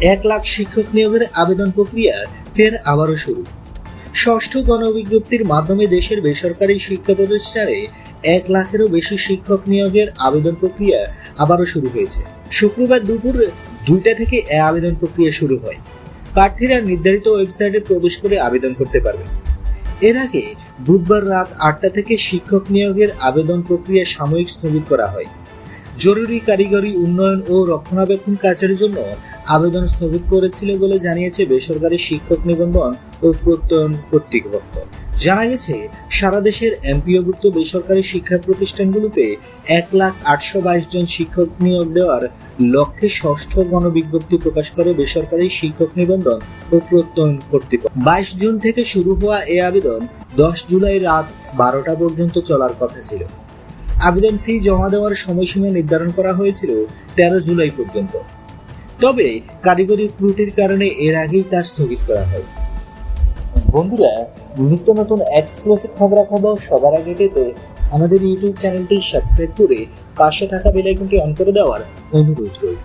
এক লাখ শিক্ষক নিয়োগের আবেদন প্রক্রিয়া ফের আবারও শুরু। ষষ্ঠ গণবিজ্ঞপ্তির মাধ্যমে দেশের বেসরকারি শিক্ষা প্রতিষ্ঠানে এক লাখেরও বেশি শিক্ষক নিয়োগের আবেদন প্রক্রিয়া আবারও শুরু হয়েছে। শুক্রবার দুপুর দুইটা থেকে এ আবেদন প্রক্রিয়া শুরু হয়। প্রার্থীরা নির্ধারিত ওয়েবসাইটে প্রবেশ করে আবেদন করতে পারবেন। এর আগে বুধবার রাত আটটা থেকে শিক্ষক নিয়োগের আবেদন প্রক্রিয়া সাময়িক স্থগিত করা হয়। জরুরি কারিগরি উন্নয়ন ও রক্ষণাবেক্ষণ কাজের জন্য আবেদন স্থগিত করেছিল বলে জানিয়েছে বেসরকারি শিক্ষক নিবন্ধন ও প্রত্যয়ন কর্তৃপক্ষ জানা গেছে, সারা দেশের এমপিওভুক্ত বেসরকারি শিক্ষা প্রতিষ্ঠানগুলোতে এক লাখ আটশো বাইশ জন শিক্ষক নিয়োগ দেওয়ার লক্ষ্যে ষষ্ঠ গণবিজ্ঞপ্তি প্রকাশ করে বেসরকারি শিক্ষক নিবন্ধন ও প্রত্যয়ন কর্তৃপক্ষ। বাইশ জুন থেকে শুরু হওয়া এ আবেদন দশ জুলাই রাত বারোটা পর্যন্ত চলার কথা ছিল। আবেদন ফি জমা দেওয়ার সময়সীমা নির্ধারণ করা হয়েছিল তেরো জুলাই পর্যন্ত। তবে কারিগরি ত্রুটির কারণে এর আগেই তা স্থগিত করা হয়। বন্ধুরা, নিত্য নতুন এক্সক্লুসিভ খবরাখবর সবার আগে পেতে আমাদের ইউটিউব চ্যানেলটি সাবস্ক্রাইব করে পাশে থাকা বেল আইকনটি অন করে দেওয়ার অনুরোধ রইল।